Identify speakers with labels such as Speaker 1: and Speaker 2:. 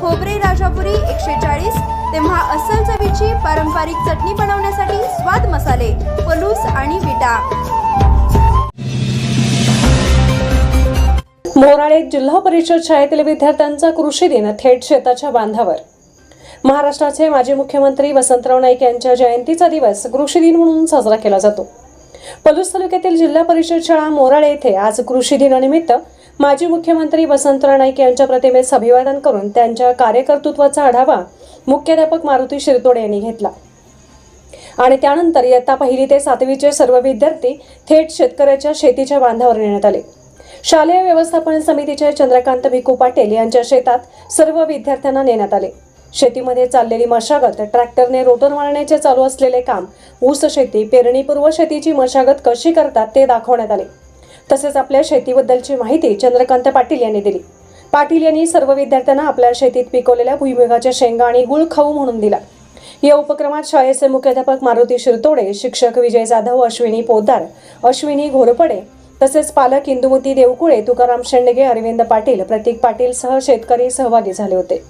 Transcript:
Speaker 1: खोबरे राजापुरी एकशे चाळीस तेव्हा अस्सल चवीची पारंपरिक चटणी बनवण्यासाठी स्वाद मसाले पलूस आणि विटा.
Speaker 2: मोराळेत जिल्हा परिषद शाळेतील विद्यार्थ्यांचा कृषी दिन थेट शेताच्या बांधावर. महाराष्ट्राचे माजी मुख्यमंत्री वसंतराव नाईक यांच्या जयंतीचा दिवस कृषी दिन म्हणून साजरा केला जातो. पलूस तालुक्यातील जिल्हा परिषद शाळा मोराळे येथे आज कृषी दिनानिमित्त माजी मुख्यमंत्री वसंतराव नाईक यांच्या प्रतिमेस अभिवादन करून त्यांच्या कार्यकर्तृत्वाचा आढावा मुख्याध्यापक मारुती शिरतोडे यांनी घेतला. आणि त्यानंतर इयत्ता पहिली ते सातवीचे सर्व विद्यार्थी थेट शेतकऱ्याच्या शेतीच्या बांधावर नेण्यात आले. शालेय व्यवस्थापन समितीचे चंद्रकांत भिकू पाटील यांच्या शेतात सर्व विद्यार्थ्यांना नेण्यात आले. शेतीमध्ये चाललेली मशागत ट्रॅक्टरने रोटर मारण्याचे चालू असलेले काम ऊस शेती पेरणीपूर्व शेतीची मशागत कशी करतात ते दाखवण्यात आले. तसेच आपल्या शेतीबद्दलची माहिती चंद्रकांत पाटील यांनी दिली. पाटील यांनी सर्व विद्यार्थ्यांना आपल्या शेतीत पिकवलेल्या भुईमुगाच्या शेंगा आणि गुळ खाऊ म्हणून दिला. या उपक्रमात शाळेचे मुख्याध्यापक मारुती शिरतोडे शिक्षक विजय जाधव अश्विनी पोदार अश्विनी घोरपडे तसेच पालक इंदुमती देवकुळे तुकाराम शेंडगे अरविंद पाटील प्रतीक पाटील सह शेतकरी सहभागी झाले होते.